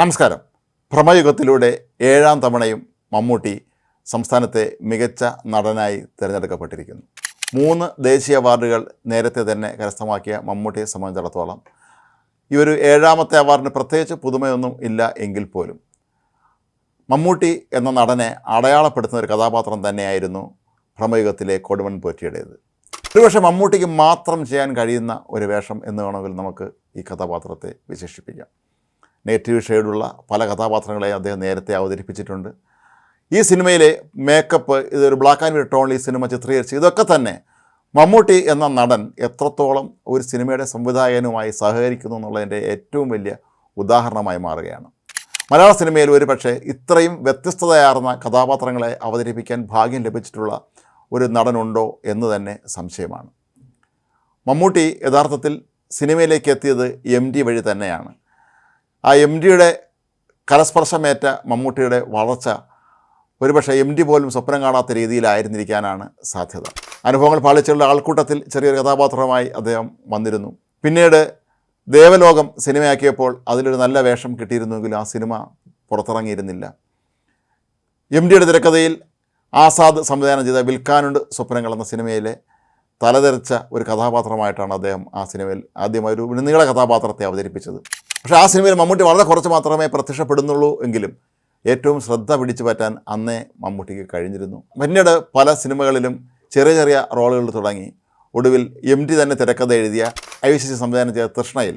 നമസ്കാരം. ഭ്രമയുഗത്തിലൂടെ ഏഴാം തവണയും മമ്മൂട്ടി സംസ്ഥാനത്തെ മികച്ച നടനായി തിരഞ്ഞെടുക്കപ്പെട്ടിരിക്കുന്നു. മൂന്ന് ദേശീയ അവാർഡുകൾ നേരത്തെ തന്നെ കരസ്ഥമാക്കിയ മമ്മൂട്ടിയെ സംബന്ധിച്ചിടത്തോളം ഈ ഒരു ഏഴാമത്തെ അവാർഡിന് പ്രത്യേകിച്ച് പുതുമയൊന്നും ഇല്ല എങ്കിൽ പോലും. മമ്മൂട്ടി എന്ന നടനെ അടയാളപ്പെടുത്തുന്ന ഒരു കഥാപാത്രം തന്നെയായിരുന്നു ഭ്രമയുഗത്തിലെ കൊടുമൺ പോറ്റിയുടേത്. ഒരുപക്ഷെ മമ്മൂട്ടിക്ക് മാത്രം ചെയ്യാൻ കഴിയുന്ന ഒരു വേഷം എന്ന് വേണമെങ്കിൽ നമുക്ക് ഈ കഥാപാത്രത്തെ വിശേഷിപ്പിക്കാം. നെഗറ്റീവ് ഷെയ്ഡുള്ള പല കഥാപാത്രങ്ങളെ അദ്ദേഹം നേരത്തെ അവതരിപ്പിച്ചിട്ടുണ്ട്. ഈ സിനിമയിലെ മേക്കപ്പ് ഇതൊരു ബ്ലാക്ക് ആൻഡ് വൈറ്റ് ടോണിൽ ഈ സിനിമ ചിത്രീകരിച്ച് ഇതൊക്കെ തന്നെ മമ്മൂട്ടി എന്ന നടൻ എത്രത്തോളം ഒരു സിനിമയുടെ സംവിധായകനുമായി സഹകരിക്കുന്നു എന്നുള്ളതിന്റെ ഏറ്റവും വലിയ ഉദാഹരണമായി മാറുകയാണ്. മലയാള സിനിമയിൽ ഒരു പക്ഷേ ഇത്രയും വ്യത്യസ്തതയാർന്ന കഥാപാത്രങ്ങളെ അവതരിപ്പിക്കാൻ ഭാഗ്യം ലഭിച്ചിട്ടുള്ള ഒരു നടനുണ്ടോ എന്ന് തന്നെ സംശയമാണ്. മമ്മൂട്ടി യഥാർത്ഥത്തിൽ സിനിമയിലേക്ക് എത്തിയത് എം വഴി തന്നെയാണ്. ആ എം ഡിയുടെ കരസ്പർശമേറ്റ മമ്മൂട്ടിയുടെ വളർച്ച ഒരുപക്ഷെ എം ഡി പോലും സ്വപ്നം കാണാത്ത രീതിയിലായിരുന്നിരിക്കാനാണ് സാധ്യത. അനുഭവങ്ങൾ പാളിച്ചുള്ള ആൾക്കൂട്ടത്തിൽ ചെറിയൊരു കഥാപാത്രമായി അദ്ദേഹം വന്നിരുന്നു. പിന്നീട് ദേവലോകം സിനിമയാക്കിയപ്പോൾ അതിലൊരു നല്ല വേഷം കിട്ടിയിരുന്നുവെങ്കിലും ആ സിനിമ പുറത്തിറങ്ങിയിരുന്നില്ല. എം ഡിയുടെ തിരക്കഥയിൽ ആസാദ് സംവിധാനം ചെയ്ത വിൽക്കാനുണ്ട് സ്വപ്നങ്ങൾ എന്ന സിനിമയിലെ തലതെറിച്ച ഒരു കഥാപാത്രമായിട്ടാണ് അദ്ദേഹം ആ സിനിമയിൽ ആദ്യമായി ഒരു നീള കഥാപാത്രത്തെ അവതരിപ്പിച്ചത്. പക്ഷേ ആ സിനിമയിൽ മമ്മൂട്ടി വളരെ കുറച്ച് മാത്രമേ പ്രത്യക്ഷപ്പെടുന്നുള്ളൂ എങ്കിലും ഏറ്റവും ശ്രദ്ധ പിടിച്ചു പറ്റാൻ അന്നേ മമ്മൂട്ടിക്ക് കഴിഞ്ഞിരുന്നു. പിന്നീട് പല സിനിമകളിലും ചെറിയ ചെറിയ റോളുകൾ തുടങ്ങി. ഒടുവിൽ എം ടി തന്നെ തിരക്കഥ എഴുതിയ ഐ വി സി സംവിധാനം ചെയ്ത തൃഷ്ണയിൽ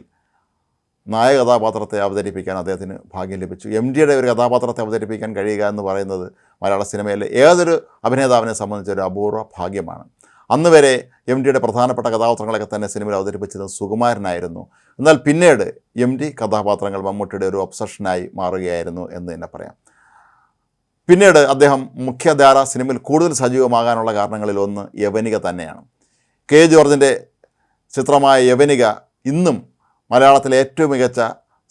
നായക കഥാപാത്രത്തെ അവതരിപ്പിക്കാൻ അദ്ദേഹത്തിന് ഭാഗ്യം ലഭിച്ചു. എം ഡിയുടെ ഒരു കഥാപാത്രത്തെ അവതരിപ്പിക്കാൻ കഴിയുക എന്ന് പറയുന്നത് മലയാള സിനിമയിലെ ഏതൊരു അഭിനേതാവിനെ സംബന്ധിച്ചൊരു അപൂർവ ഭാഗ്യമാണ്. അന്ന് വരെ എം ഡിയുടെ പ്രധാനപ്പെട്ട കഥാപാത്രങ്ങളൊക്കെ തന്നെ സിനിമയിൽ അവതരിപ്പിച്ചത് സുകുമാരനായിരുന്നു. എന്നാൽ പിന്നീട് എം ഡി കഥാപാത്രങ്ങൾ മമ്മൂട്ടിയുടെ ഒരു ഒബ്സഷനായി മാറുകയായിരുന്നു എന്ന് തന്നെ പറയാം. പിന്നീട് അദ്ദേഹം മുഖ്യധാര സിനിമയിൽ കൂടുതൽ സജീവമാകാനുള്ള കാരണങ്ങളിൽ ഒന്ന് യവനിക തന്നെയാണ്. കെ ജോർജിന്റെ ചിത്രമായ യവനിക ഇന്നും മലയാളത്തിലെ ഏറ്റവും മികച്ച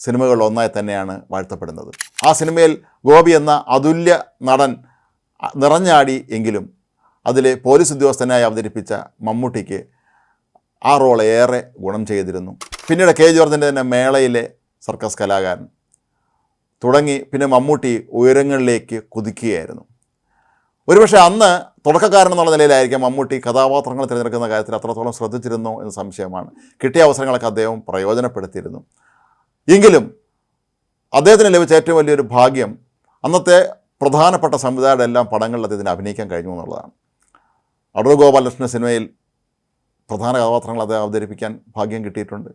സിനിമകളിൽ ഒന്നായി തന്നെയാണ് വാഴ്ത്തപ്പെടുന്നത്. ആ സിനിമയിൽ ഗോപി എന്ന അതുല്യ നടൻ നിറഞ്ഞാടി എങ്കിലും അതിലെ പോലീസ് ഉദ്യോഗസ്ഥനായി അവതരിപ്പിച്ച മമ്മൂട്ടിക്ക് ആ റോൾ ഏറെ ഗുണം ചെയ്തിരുന്നു. പിന്നീട് കെ ജോർജിന്റെ തന്നെ മേളയിലെ സർക്കസ് കലാകാരൻ തുടങ്ങി. പിന്നെ മമ്മൂട്ടി ഉയരങ്ങളിലേക്ക് കുതിക്കുകയായിരുന്നു. ഒരുപക്ഷെ അന്ന് തുടക്കക്കാരൻ എന്നുള്ള നിലയിലായിരിക്കാം മമ്മൂട്ടി കഥാപാത്രങ്ങൾ തിരഞ്ഞെടുക്കുന്ന കാര്യത്തിൽ അത്രത്തോളം ശ്രദ്ധിച്ചിരുന്നു എന്ന സംശയമാണ്. കിട്ടിയ അവസരങ്ങളൊക്കെ അദ്ദേഹം പ്രയോജനപ്പെടുത്തിയിരുന്നു. എങ്കിലും അദ്ദേഹത്തിന് ലഭിച്ച ഏറ്റവും വലിയൊരു ഭാഗ്യം അന്നത്തെ പ്രധാനപ്പെട്ട സംവിധായകരുടെ എല്ലാം പടങ്ങളിൽ അദ്ദേഹത്തിന് അഭിനയിക്കാൻ കഴിഞ്ഞു എന്നുള്ളതാണ്. അടൂർ ഗോപാലകൃഷ്ണ സിനിമയിൽ പ്രധാന കഥാപാത്രങ്ങൾ അദ്ദേഹം അവതരിപ്പിക്കാൻ ഭാഗ്യം കിട്ടിയിട്ടുണ്ട്.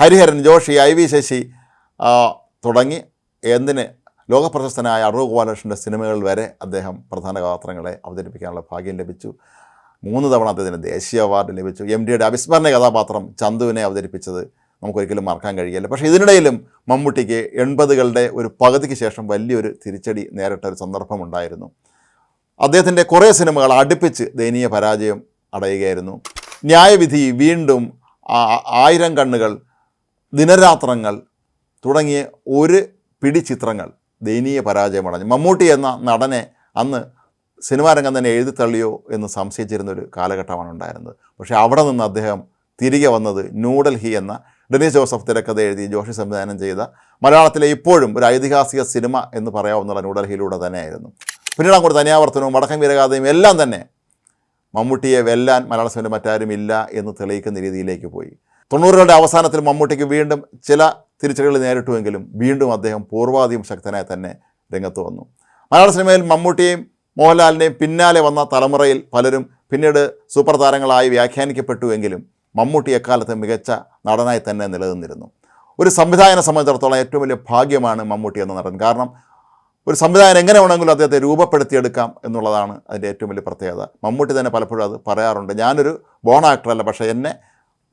ഹരിഹരൻ ജോഷി ഐ വി ശശി തുടങ്ങി എന്തിന് ലോകപ്രശസ്തനായ അടൂർ ഗോപാലകൃഷ്ണന്റെ സിനിമകളിൽ വരെ അദ്ദേഹം പ്രധാന കഥാപാത്രങ്ങളെ അവതരിപ്പിക്കാനുള്ള ഭാഗ്യം ലഭിച്ചു. മൂന്ന് തവണ അദ്ദേഹത്തിന് ദേശീയ അവാർഡ് ലഭിച്ചു. എം ഡിയുടെ അവിസ്മരണ കഥാപാത്രം ചന്തുവിനെ അവതരിപ്പിച്ചത് നമുക്കൊരിക്കലും മറക്കാൻ കഴിയില്ല. പക്ഷേ ഇതിനിടയിലും മമ്മൂട്ടിക്ക് എൺപതുകളുടെ ഒരു പകുതിക്ക് ശേഷം വലിയൊരു തിരിച്ചടി നേരിട്ട ഒരു സന്ദർഭമുണ്ടായിരുന്നു. അദ്ദേഹത്തിന്റെ കുറേ സിനിമകൾ അടുപ്പിച്ച് ദയനീയ പരാജയം അടയുകയായിരുന്നു. ന്യായവിധി വീണ്ടും ആയിരം കണ്ണുകൾ ദിനരാത്രങ്ങൾ തുടങ്ങിയ ഒരു പിടി ചിത്രങ്ങൾ ദയനീയ പരാജയമടഞ്ഞു മമ്മൂട്ടി എന്ന നടനെ അന്ന് സിനിമാ രംഗം തന്നെ എഴുതിത്തള്ളിയോ എന്ന് സംശയിച്ചിരുന്നൊരു കാലഘട്ടമാണ് ഉണ്ടായിരുന്നത്. പക്ഷേ അവിടെ നിന്ന് അദ്ദേഹം തിരികെ വന്നത് ന്യൂഡൽഹി എന്ന ഡെനീസ് ജോസഫ് തിരക്കഥ എഴുതി ജോഷി സംവിധാനം ചെയ്ത മലയാളത്തിലെ ഇപ്പോഴും ഒരു ഐതിഹാസിക സിനിമ എന്ന് പറയാവുന്ന ന്യൂഡൽഹിയിലൂടെ തന്നെയായിരുന്നു. പിന്നീട് അങ്ങോട്ട് തനിയാവർത്തനവും വടക്കൻ വീരഗാഥയും എല്ലാം തന്നെ മമ്മൂട്ടിയെ വെല്ലാൻ മലയാള സിനിമ മറ്റാരും ഇല്ല എന്ന് തെളിയിക്കുന്ന രീതിയിലേക്ക് പോയി. തൊണ്ണൂറുകളുടെ അവസാനത്തിൽ മമ്മൂട്ടിക്ക് വീണ്ടും ചില തിരിച്ചടികൾ നേരിട്ടുവെങ്കിലും വീണ്ടും അദ്ദേഹം പൂർവാധികം ശക്തനായി തന്നെ രംഗത്ത് വന്നു. മലയാള സിനിമയിൽ മമ്മൂട്ടിയെയും മോഹൻലാലിനെയും പിന്നാലെ വന്ന തലമുറയിൽ പലരും പിന്നീട് സൂപ്പർ താരങ്ങളായി വ്യാഖ്യാനിക്കപ്പെട്ടുവെങ്കിലും മമ്മൂട്ടി എക്കാലത്ത് മികച്ച നടനായി തന്നെ നിലനിന്നിരുന്നു. ഒരു സംവിധായകനെ സംബന്ധിച്ചിടത്തോളം ഏറ്റവും വലിയ ഭാഗ്യമാണ് മമ്മൂട്ടി എന്ന നടൻ. കാരണം ഒരു സംവിധായകൻ എങ്ങനെ വേണമെങ്കിലും അദ്ദേഹത്തെ രൂപപ്പെടുത്തിയെടുക്കാം എന്നുള്ളതാണ് അതിന്റെ ഏറ്റവും വലിയ പ്രത്യേകത. മമ്മൂട്ടി തന്നെ പലപ്പോഴും അത് പറയാറുണ്ട്. ഞാനൊരു ബോൺ ആക്ടറല്ല പക്ഷേ എന്നെ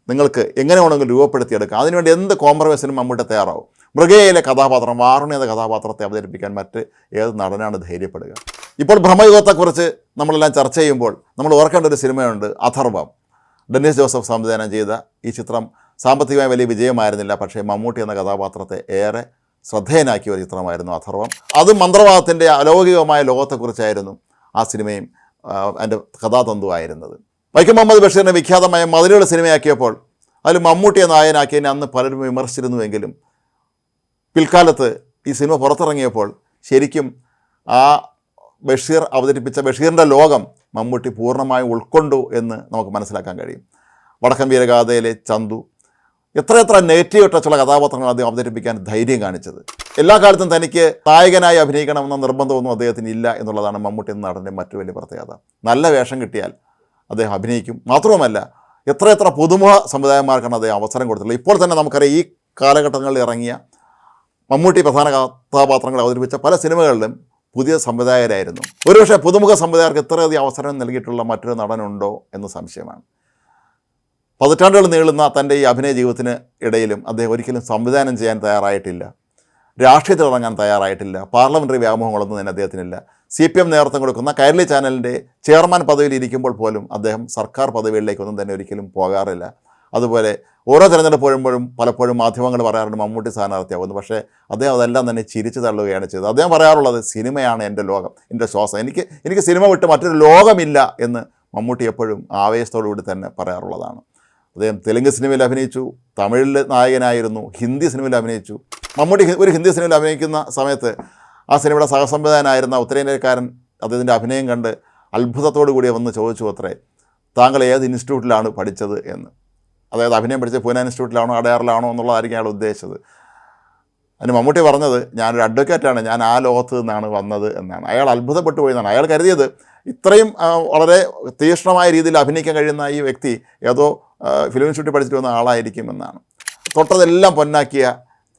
നിങ്ങൾക്ക് എങ്ങനെ വേണമെങ്കിലും രൂപപ്പെടുത്തിയെടുക്കാം. അതിനുവേണ്ടി എന്ത് കോംപ്രമൈസിനും മമ്മൂട്ടി തയ്യാറാവും. മൃഗയിലെ കഥാപാത്രം വാറുണി എന്ന കഥാപാത്രത്തെ അവതരിപ്പിക്കാൻ മറ്റ് ഏത് നടനാണ് ധൈര്യപ്പെടുക? ഇപ്പോൾ ഭ്രമയുഗത്തെക്കുറിച്ച് നമ്മളെല്ലാം ചർച്ച ചെയ്യുമ്പോൾ നമ്മൾ ഓർക്കേണ്ട ഒരു സിനിമയുണ്ട് അഥർവം. ഡെന്നിസ് ജോസഫ് സംവിധാനം ചെയ്ത ഈ ചിത്രം സാമ്പത്തികമായി വലിയ വിജയമായിരുന്നില്ല പക്ഷേ മമ്മൂട്ടി എന്ന കഥാപാത്രത്തെ ഏറെ ശ്രദ്ധേയനാക്കിയ ഒരു ചിത്രമായിരുന്നു അഥർവം അത് മന്ത്രവാദത്തിന്റെ അലൗകികമായ ലോകത്തെക്കുറിച്ചായിരുന്നു ആ സിനിമയും അതിന്റെ കഥാതന്തുവായിരുന്നത്. വൈക്കം മുഹമ്മദ് ബഷീറിന്റെ വിഖ്യാതമായ മതിലുകൾ സിനിമയാക്കിയപ്പോൾ അതിൽ മമ്മൂട്ടിയെ നായനാക്കിയതിനെ അന്ന് പലരും വിമർശിച്ചിരുന്നുവെങ്കിലും പിൽക്കാലത്ത് ഈ സിനിമ പുറത്തിറങ്ങിയപ്പോൾ ശരിക്കും ആ ബഷീർ അവതരിപ്പിച്ച ബഷീറിന്റെ ലോകം മമ്മൂട്ടി പൂർണമായും ഉൾക്കൊണ്ടു എന്ന് നമുക്ക് മനസ്സിലാക്കാൻ കഴിയും. വടക്കൻ വീരഗാഥയിലെ ചന്തു എത്രയെത്ര നെഗറ്റീവ് ടച്ചുള്ള കഥാപാത്രങ്ങൾ അദ്ദേഹം അവതരിപ്പിക്കാൻ ധൈര്യം കാണിച്ചത്? എല്ലാ കാലത്തും തനിക്ക് നായകനായി അഭിനയിക്കണമെന്ന നിർബന്ധമൊന്നും അദ്ദേഹത്തിന് ഇല്ല എന്നുള്ളതാണ് മമ്മൂട്ടി എന്ന നടന്റെ മറ്റു വലിയ പ്രത്യേകത. നല്ല വേഷം കിട്ടിയാൽ അദ്ദേഹം അഭിനയിക്കും. മാത്രവുമല്ല എത്രയെത്ര പുതുമുഖ സമുദായന്മാർക്കാണ് അദ്ദേഹം അവസരം കൊടുത്തിട്ടുള്ളത്? ഇപ്പോൾ തന്നെ നമുക്കറിയാം ഈ കാലഘട്ടങ്ങളിൽ ഇറങ്ങിയ മമ്മൂട്ടി പ്രധാന കഥാപാത്രങ്ങൾ അവതരിപ്പിച്ച പല സിനിമകളിലും പുതിയ സംവിധായകരായിരുന്നു ഒരുപക്ഷെ പുതുമുഖ സംവിധായകർക്ക് ഇത്രയധികം അവസരം നൽകിയിട്ടുള്ള മറ്റൊരു നടനുണ്ടോ എന്ന് സംശയമാണ്. പതിറ്റാണ്ടുകൾ നീളുന്ന തന്റെ ഈ അഭിനയ ജീവിതത്തിന് ഇടയിലും അദ്ദേഹം ഒരിക്കലും സംവിധാനം ചെയ്യാൻ തയ്യാറായിട്ടില്ല. രാഷ്ട്രീയത്തിൽ ഇറങ്ങാൻ തയ്യാറായിട്ടില്ല. പാർലമെന്ററി വ്യാമോഹങ്ങളൊന്നും തന്നെ അദ്ദേഹത്തിനില്ല. സി പി എം നേതൃത്വം കൊടുക്കുന്ന കൈരളി ചാനലിന്റെ ചെയർമാൻ പദവിയിൽ ഇരിക്കുമ്പോൾ പോലും അദ്ദേഹം സർക്കാർ പദവികളിലേക്കൊന്നും തന്നെ ഒരിക്കലും പോകാറില്ല. അതുപോലെ ഓരോ തിരഞ്ഞെടുപ്പ് വരുമ്പോഴും പലപ്പോഴും മാധ്യമങ്ങൾ പറയാറുണ്ട് മമ്മൂട്ടി സ്ഥാനാർത്ഥിയാവുന്നു പക്ഷേ അദ്ദേഹം അതെല്ലാം തന്നെ ചിരിച്ചു തള്ളുകയാണ് ചെയ്തത്. അദ്ദേഹം പറയാറുള്ളത് സിനിമയാണ് എന്റെ ലോകം എന്റെ ശ്വാസം. എനിക്ക് എനിക്ക് സിനിമ വിട്ട് മറ്റൊരു ലോകമില്ല എന്ന് മമ്മൂട്ടി എപ്പോഴും ആവേശത്തോടു കൂടി തന്നെ പറയാറുള്ളതാണ്. അദ്ദേഹം തെലുങ്ക് സിനിമയിൽ അഭിനയിച്ചു തമിഴിൽ നായകനായിരുന്നു ഹിന്ദി സിനിമയിൽ അഭിനയിച്ചു. മമ്മൂട്ടി ഒരു ഹിന്ദി സിനിമയിൽ അഭിനയിക്കുന്ന സമയത്ത് ആ സിനിമയുടെ സഹസംവിധാനായിരുന്ന ഉത്തരേന്ത്യക്കാരൻ അദ്ദേഹത്തിന്റെ അഭിനയം കണ്ട് അത്ഭുതത്തോടു കൂടി വന്ന് ചോദിച്ചു അത്രേ താങ്കൾ ഏത് ഇൻസ്റ്റിറ്റ്യൂട്ടിലാണ് പഠിച്ചത് എന്ന്. അതായത് അഭിനയം പഠിച്ചത് പൂന ഇൻസ്റ്റിറ്റ്യൂട്ടിലാണോ അടയാറിലാണോ എന്നുള്ളതായിരിക്കും അയാൾ ഉദ്ദേശിച്ചത്. അതിന് മമ്മൂട്ടി പറഞ്ഞത് ഞാനൊരു അഡ്വക്കേറ്റാണ് ഞാൻ ആ ലോകത്ത് നിന്നാണ് വന്നത് എന്നാണ്. അയാൾ അത്ഭുതപ്പെട്ടു പോയി എന്നാണ്. അയാൾ കരുതിയത് ഇത്രയും വളരെ തീക്ഷ്ണമായ രീതിയിൽ അഭിനയിക്കാൻ കഴിയുന്ന ഈ വ്യക്തി ഏതോ ഫിലിം ഇൻസ്റ്റിറ്റ്യൂട്ടിൽ പഠിച്ചിട്ട് വന്ന ആളായിരിക്കും എന്നാണ്. തൊട്ടതെല്ലാം പൊന്നാക്കിയ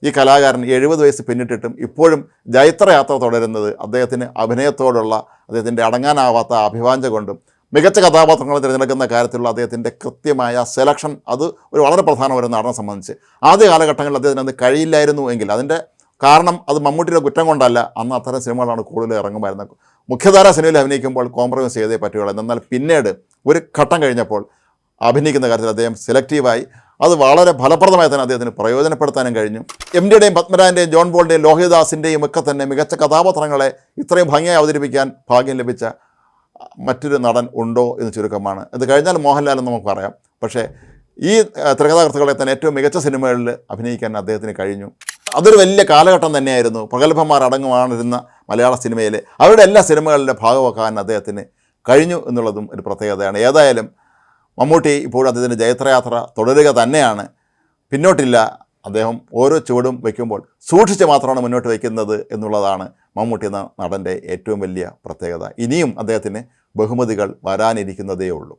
ഈ കലാകാരൻ എഴുപത് വയസ്സ് പിന്നിട്ടിട്ടും ഇപ്പോഴും ജൈത്രയാത്ര തുടരുന്നത് അദ്ദേഹത്തിന് അഭിനയത്തോടുള്ള അദ്ദേഹത്തിന്റെ അടങ്ങാനാവാത്ത അഭിവാഞ്ച കൊണ്ടും മികച്ച കഥാപാത്രങ്ങളെ തിരഞ്ഞെടുക്കുന്ന കാര്യത്തിലുള്ള അദ്ദേഹത്തിന്റെ കൃത്യമായ സെലക്ഷൻ അത് ഒരു വളരെ പ്രധാനമായ നടനെ സംബന്ധിച്ച്. ആദ്യ കാലഘട്ടങ്ങളിൽ അദ്ദേഹത്തിന് അത് കഴിയില്ലായിരുന്നു എങ്കിൽ അതിന്റെ കാരണം അത് മമ്മൂട്ടിയുടെ കുറ്റം കൊണ്ടല്ല. അന്ന് അത്തരം സിനിമകളാണ് കൂടുതൽ ഇറങ്ങുമായിരുന്നത്. മുഖ്യധാര സിനിമയിൽ അഭിനയിക്കുമ്പോൾ കോംപ്രമൈസ് ചെയ്തേ പറ്റുകയുള്ളൂ. എന്നാൽ പിന്നീട് ഒരു ഘട്ടം കഴിഞ്ഞപ്പോൾ അഭിനയിക്കുന്ന കാര്യത്തിൽ അദ്ദേഹം സെലക്റ്റീവായി അത് വളരെ ഫലപ്രദമായി തന്നെ അദ്ദേഹത്തിന് പ്രയോജനപ്പെടുത്താനും കഴിഞ്ഞു. എം ഡിയുടെയും പത്മരാജന്റെയും ജോൺ ബോളിന്റെയും ലോഹിദാസിന്റെയും ഒക്കെ തന്നെ മികച്ച കഥാപാത്രങ്ങളെ ഇത്രയും ഭംഗിയായി അവതരിപ്പിക്കാൻ ഭാഗ്യം ലഭിച്ച മറ്റൊരു നടൻ ഉണ്ടോ എന്ന് ചുരുക്കമാണ്. ഇത് കഴിഞ്ഞാൽ മോഹൻലാൽ എന്ന് നമുക്ക് പറയാം. പക്ഷേ ഈ തിരകഥാകൃത്തുക്കളെ തന്നെ ഏറ്റവും മികച്ച സിനിമകളിൽ അഭിനയിക്കാൻ അദ്ദേഹത്തിന് കഴിഞ്ഞു. അതൊരു വലിയ കാലഘട്ടം തന്നെയായിരുന്നു. പ്രഗത്ഭന്മാർ അടങ്ങുവാണിരുന്ന മലയാള സിനിമയിൽ അവരുടെ എല്ലാ സിനിമകളിലെ ഭാഗമാക്കാൻ അദ്ദേഹത്തിന് കഴിഞ്ഞു എന്നുള്ളതും ഒരു പ്രത്യേകതയാണ്. ഏതായാലും മമ്മൂട്ടി ഇപ്പോഴും അദ്ദേഹത്തിന്റെ ജയത്രയാത്ര തുടരുക തന്നെയാണ്. പിന്നോട്ടില്ല. അദ്ദേഹം ഓരോ ചുവടും വയ്ക്കുമ്പോൾ സൂക്ഷിച്ച് മാത്രമാണ് മുന്നോട്ട് വയ്ക്കുന്നത് എന്നുള്ളതാണ് മമ്മൂട്ടി എന്ന നടന്റെ ഏറ്റവും വലിയ പ്രത്യേകത. ഇനിയും അദ്ദേഹത്തിന് ബഹുമതികൾ വരാനിരിക്കുന്നതേ ഉള്ളൂ